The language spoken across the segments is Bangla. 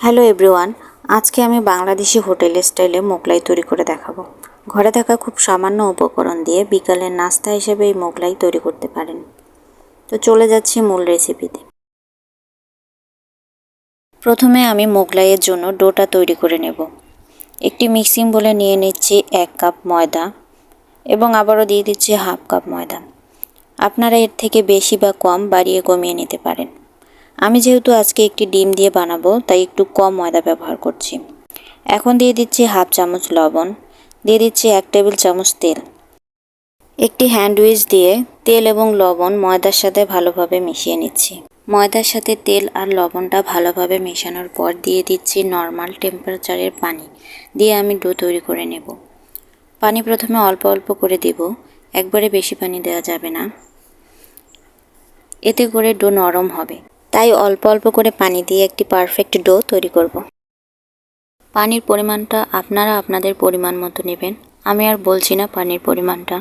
হ্যালো এভরিওয়ান, আজকে আমি বাংলাদেশি হোটেল স্টাইলে মোগলাই তৈরি করে দেখাবো। ঘরে থাকা খুব সামান্য উপকরণ দিয়ে বিকালের নাস্তা হিসেবে এই মোগলাই তৈরি করতে পারেন। তো চলে যাচ্ছি মূল রেসিপিতে প্রথমে আমি মোগলাইয়ের জন্য ডোটা তৈরি করে নেব। একটি মিক্সিং বলে নিয়ে নিচ্ছি এক কাপ ময়দা এবং আবারও দিয়ে দিচ্ছি হাফ কাপ ময়দা। আপনারা এর থেকে বেশি বা কম বাড়িয়ে কমিয়ে নিতে পারেন। আমি যেহেতু আজকে একটি ডিম দিয়ে বানাবো, তাই একটু কম ময়দা ব্যবহার করছি। এখন দিয়ে দিচ্ছি হাফ চামচ লবণ, দিয়ে দিচ্ছি এক টেবিল চামচ তেল। একটি হ্যান্ডউইচ দিয়ে তেল এবং লবণ ময়দার সাথে ভালোভাবে মিশিয়ে নিচ্ছি। ময়দার সাথে তেল আর লবণটা ভালোভাবে মেশানোর পর দিয়ে দিচ্ছি নর্মাল টেম্পারেচারের পানি, দিয়ে আমি ডো তৈরি করে নেব। পানি প্রথমে অল্প অল্প করে দেব, একবারে বেশি পানি দেওয়া যাবে না। এতে করে ডো নরম হবে। তাই অল্প অল্প করে পানি দিয়ে একটি পারফেক্ট ডো তৈরি করব। পানির পরিমাণটা আপনারা আপনাদের পরিমাণ মতো নেবেন। আমি আর বলছি না পানির পরিমাণটা।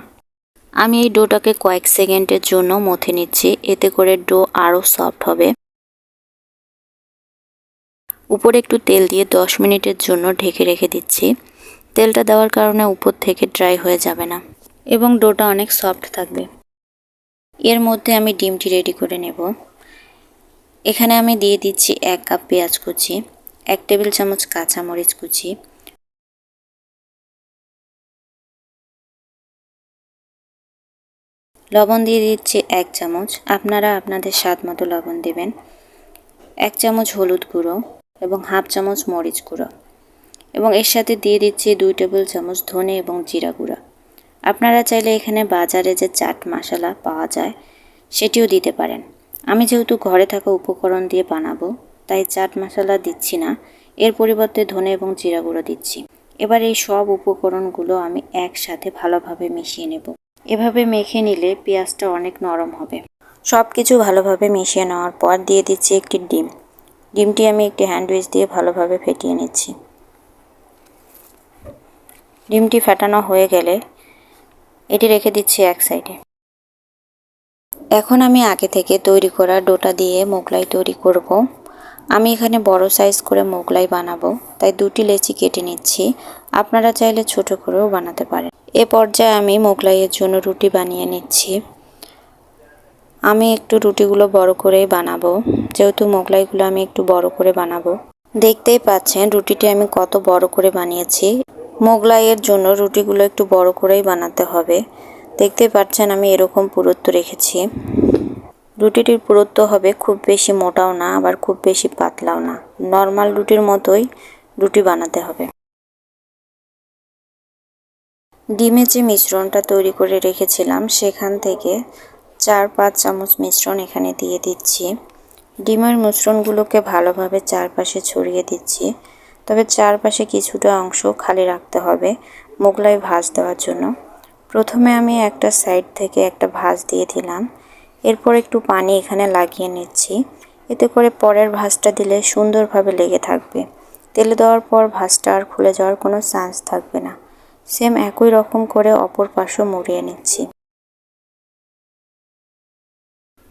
আমি এই ডোটাকে কয়েক সেকেন্ডের জন্য মথে নিচ্ছি। এতে করে ডো আরও সফট হবে। উপরে একটু তেল দিয়ে দশ মিনিটের জন্য ঢেকে রেখে দিচ্ছি। তেলটা দেওয়ার কারণে উপর থেকে ড্রাই হয়ে যাবে না এবং ডোটা অনেক সফট থাকবে। এর মধ্যে আমি ডিমটি রেডি করে নেব। এখানে আমি দিয়ে দিচ্ছি এক কাপ পেঁয়াজ কুচি, এক টেবিল চামচ কাঁচা মরিচ কুচি। লবণ দিয়ে দিচ্ছি এক চামচ, আপনারা আপনাদের স্বাদ মতো লবণ দেবেন। এক চামচ হলুদ গুঁড়ো এবং হাফ চামচ মরিচ গুঁড়ো। এবং এর সাথে দিয়ে দিচ্ছি দুই টেবিল চামচ ধনে এবং জিরা গুঁড়া। আপনারা চাইলে এখানে বাজারে যে চাট মশলা পাওয়া যায়, সেটিও দিতে পারেন। আমি যেহেতু ঘরে থাকা উপকরণ দিয়ে বানাবো, তাই চাট মশলা দিচ্ছি না। এর পরিবর্তে ধনে এবং জিরা গুঁড়ো দিচ্ছি। এবার এই সব উপকরণগুলো আমি একসাথে ভালোভাবে মিশিয়ে নেব। এভাবে মেখে নিলে পেঁয়াজটা অনেক নরম হবে। সব কিছু ভালোভাবে মিশিয়ে নেওয়ার পর দিয়ে দিচ্ছি একটি ডিম। ডিমটি আমি একটি হ্যান্ডউইচ দিয়ে ভালোভাবে ফেটিয়ে নিচ্ছি। ডিমটি ফেটানো হয়ে গেলে এটি রেখে দিচ্ছি এক সাইডে। এখন আমি আগে থেকে তৈরি করা ডোটা দিয়ে মোগলাই তৈরি করব। আমি এখানে বড় সাইজ করে মোগলাই বানাবো, তাই দুটি লেচি কেটে নিচ্ছি। আপনারা চাইলে ছোট করেও বানাতে পারেন। এ পর্যায়ে আমি মোগলাইয়ের জন্য রুটি বানিয়ে নিচ্ছি। আমি একটু রুটিগুলো বড় করেই বানাবো, যেহেতু মোগলাইগুলো আমি একটু বড় করে বানাবো। দেখতেই পাচ্ছেন রুটিটি আমি কত বড় করে বানিয়েছি। মোগলাইয়ের জন্য রুটিগুলো একটু বড় করেই বানাতে হবে। দেখতে পাচ্ছেন আমি এরকম পুরুত্ব রেখেছি। রুটিটির পুরুত্ব হবে খুব বেশি মোটাও না, আবার খুব বেশি পাতলাও না। নর্মাল রুটির মতোই রুটি বানাতে হবে। ডিমের যে মিশ্রণটা তৈরি করে রেখেছিলাম, সেখান থেকে চার পাঁচ চামচ মিশ্রণ এখানে দিয়ে দিচ্ছি। ডিমের মিশ্রণগুলোকে ভালোভাবে চারপাশে ছড়িয়ে দিচ্ছি। তবে চারপাশে কিছুটা অংশ খালি রাখতে হবে, মোগলাই ভাজ দেওয়ার জন্য। প্রথমে আমি একটা সাইড থেকে একটা ভাঁজ দিয়ে দিলাম। এরপর একটু পানি এখানে লাগিয়ে নিচ্ছি। এতে করে পরের ভাঁজটা দিলে সুন্দরভাবে লেগে থাকবে। তেলে দেওয়ার পর ভাঁজটা আর খুলে যাওয়ার কোনো চান্স থাকবে না। সেম একই রকম করে অপর পাশও মুড়িয়ে নিচ্ছি।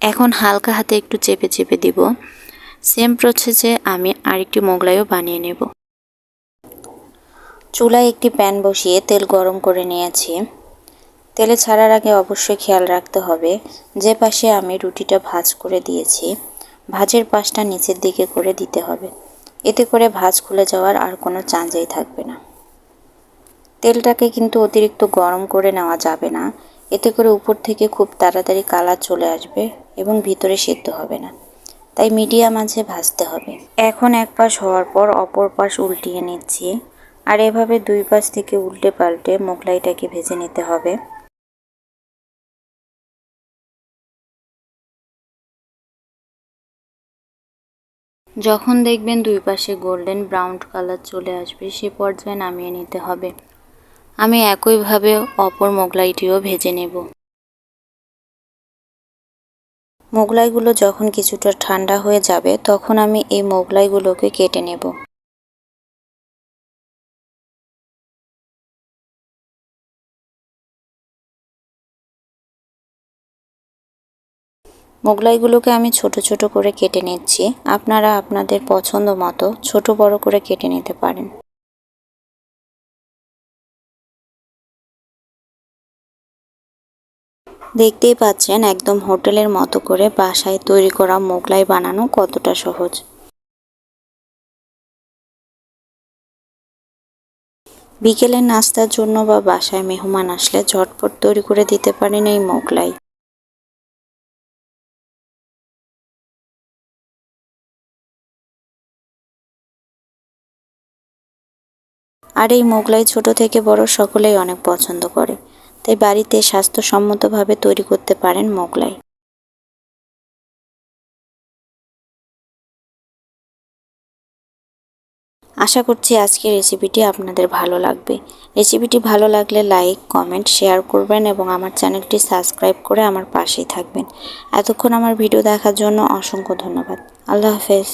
এখন হালকা হাতে একটু চেপে চেপে দিব। সেম প্রসেসে আমি আরেকটি মোগলাইও বানিয়ে নেব। চুলায় একটি প্যান বসিয়ে তেল গরম করে নিয়েছি। তেলে ছাড়ার আগে অবশ্যই খেয়াল রাখতে হবে, যে পাশে আমি রুটিটা ভাজ করে দিয়েছি, ভাজের পাশটা নিচের দিকে করে দিতে হবে। এতে করে ভাজ খুলে যাওয়ার আর কোনো চাঁজেই থাকবে না। তেলটাকে কিন্তু অতিরিক্ত গরম করে নেওয়া যাবে না, এতে করে উপর থেকে খুব তাড়াতাড়ি কালার চলে আসবে এবং ভিতরে সিদ্ধ হবে না। তাই মিডিয়াম আঁচে ভাজতে হবে। এখন এক পাশ হওয়ার পর অপর পাশ উল্টিয়ে নিচ্ছি, আর এভাবে দুই পাশ থেকে উল্টে পাল্টে মোগলাইটাকে ভেজে নিতে হবে। যখন দেখবেন দুই পাশে গোল্ডেন ব্রাউন কালার চলে আসবে, সে পর্যায়ে নামিয়ে নিতে হবে। আমি একইভাবে অপর মোগলাইটিও ভেজে নেব। মোগলাইগুলো যখন কিছুটা ঠান্ডা হয়ে যাবে, তখন আমি এই মোগলাইগুলোকে কেটে নেব। মোগলাইগুলোকে আমি ছোট ছোট করে কেটে নিচ্ছি। আপনারা আপনাদের পছন্দ মতো ছোট বড় করে কেটে নিতে পারেন। দেখতেই পাচ্ছেন, একদম হোটেলের মতো করে বাসায় তৈরি করা মোগলাই বানানো কতটা সহজ। বিকেলের নাস্তার জন্য বা বাসায় মেহমান আসলে ঝটপট তৈরি করে দিতে পারেন এই মোগলাই। আর এই মোগলাই ছোট থেকে বড় সকলেই অনেক পছন্দ করে। তাই বাড়িতে স্বাস্থ্যসম্মতভাবে তৈরি করতে পারেন মোগলাই। আশা করছি আজকের রেসিপিটি আপনাদের ভালো লাগবে। রেসিপিটি ভালো লাগলে লাইক, কমেন্ট, শেয়ার করবেন এবং আমার চ্যানেলটি সাবস্ক্রাইব করে আমার পাশেই থাকবেন। এতক্ষণ আমার ভিডিও দেখার জন্য অসংখ্য ধন্যবাদ। আল্লাহ হাফেজ।